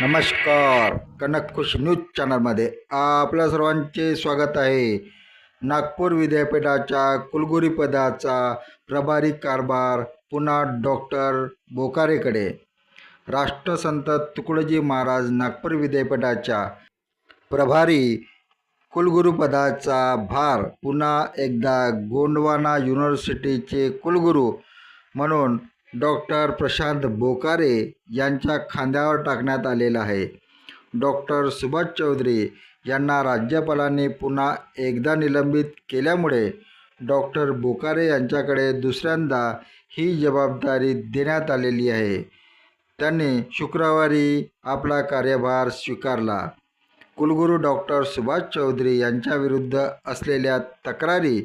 नमस्कार कनक खुश न्यूज चॅनलमध्ये आपल्या सर्वांचे स्वागत आहे. नागपूर विद्यापीठाच्या कुलगुरू पदाचा प्रभारी कारभार पुन्हा डॉक्टर बोकारेकडे. राष्ट्रसंत तुकडोजी महाराज नागपूर विद्यापीठाच्या प्रभारी कुलगुरुपदाचा भार पुन्हा एकदा गोंडवाना युनिव्हर्सिटीचे कुलगुरू म्हणून डॉक्टर प्रशांत बोकारे यांच्या खांद्यावर टाकण्यात आलेला आहे. डॉक्टर सुभाष चौधरी यांना राज्यपालांनी पुन्हा एकदा निलंबित केल्यामुळे डॉक्टर बोकारे यांच्याकडे दुसऱ्यांदा ही जबाबदारी देण्यात आलेली आहे. त्यांनी शुक्रवारी आपला कार्यभार स्वीकारला. कुलगुरू डॉक्टर सुभाष चौधरी यांच्याविरुद्ध असलेल्या तक्रारी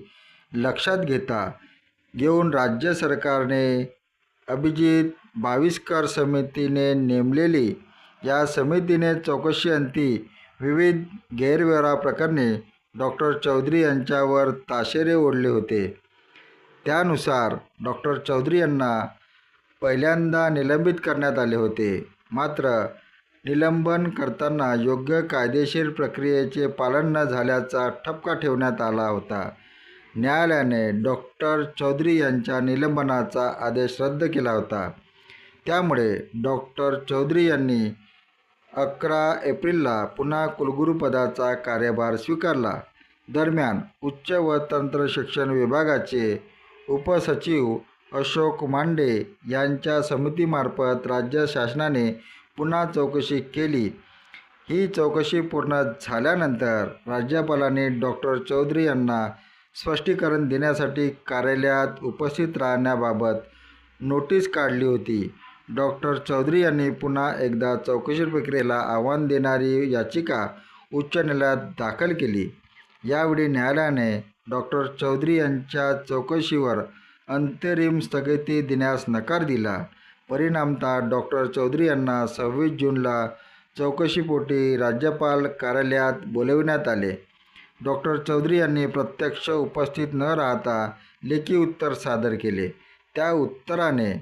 लक्षात घेता घेऊन राज्य सरकारने अभिजित बाविस्कर समितीने नेमलेली या समितीने चौकशी अंती विविध गैरव्यवहाराप्रकरणी डॉक्टर चौधरी यांच्यावर ताशेरे ओढले होते. त्यानुसार डॉक्टर चौधरी यांना पहिल्यांदा निलंबित करण्यात आले होते. मात्र निलंबन करताना योग्य कायदेशीर प्रक्रियेचे पालन न झाल्याचा ठपका ठेवण्यात आला होता. न्यायालयाने डॉक्टर चौधरी यांच्या निलंबनाचा आदेश रद्द केला होता. त्यामुळे डॉक्टर चौधरी यांनी अकरा एप्रिलला पुन्हा कुलगुरूपदाचा कार्यभार स्वीकारला. दरम्यान उच्च व तंत्र शिक्षण विभागाचे उपसचिव अशोक मांडे यांच्या समितीमार्फत राज्य शासनाने पुन्हा चौकशी केली. ही चौकशी पूर्ण झाल्यानंतर राज्यपालांनी डॉक्टर चौधरी यांना स्पष्टीकरण देण्यासाठी कार्यालयात उपस्थित राहण्याबाबत नोटीस काढली होती. डॉक्टर चौधरी यांनी पुन्हा एकदा चौकशी प्रक्रियेला आव्हान देणारी याचिका उच्च न्यायालयात दाखल केली. यावेळी न्यायालयाने डॉक्टर चौधरी यांच्या चौकशीवर अंतरिम स्थगिती देण्यास नकार दिला. परिणामतः डॉक्टर चौधरी यांना सव्वीस जूनला चौकशीपोटी राज्यपाल कार्यालयात बोलविण्यात आले. डॉक्टर चौधरी यांनी प्रत्यक्ष उपस्थित न राहता लेखी उत्तर सादर केले. त्या उत्तराने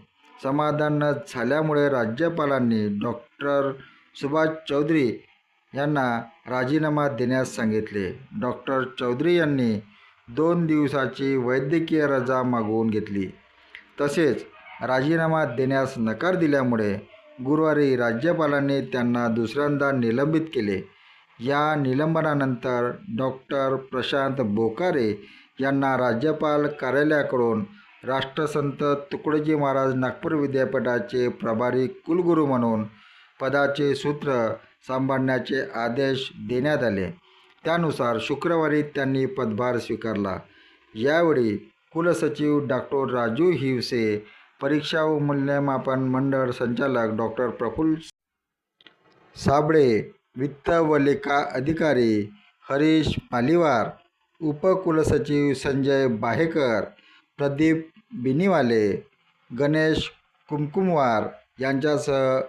समाधान न झाल्यामुळे राज्यपालांनी डॉक्टर सुभाष चौधरी यांना राजीनामा देण्यास सांगितले. डॉक्टर चौधरी यांनी दोन दिवसाची वैद्यकीय रजा मागवून घेतली. तसेच राजीनामा देण्यास नकार दिल्यामुळे गुरुवारी राज्यपालांनी त्यांना दुसऱ्यांदा निलंबित केले. या निलंबनानंतर डॉक्टर प्रशांत बोकारे यांना राज्यपाल कार्यालयाकडून राष्ट्रसंत तुकडोजी महाराज नागपूर विद्यापीठाचे प्रभारी कुलगुरू म्हणून पदाचे सूत्र सांभाळण्याचे आदेश देण्यात आले. त्यानुसार शुक्रवारी त्यांनी पदभार स्वीकारला. यावेळी कुलसचिव डॉक्टर राजू हिवसे परीक्षा व मूल्यमापन मंडळ संचालक डॉक्टर प्रफुल्ल साबळे वित्त व लेखा अधिकारी हरीश पालिवार उपकुलसचिव संजय बाहेकर प्रदीप बिनीवाले गणेश कुमकुमवार यांच्यासह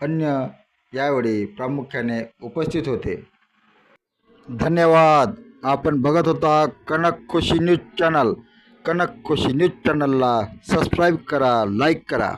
अन्य यावेळी प्रामुख्याने उपस्थित होते. धन्यवाद. आपण बघत होता Kanak Khushi news channel. Kanak Khushi news चॅनलला सबस्क्राईब करा लाईक करा.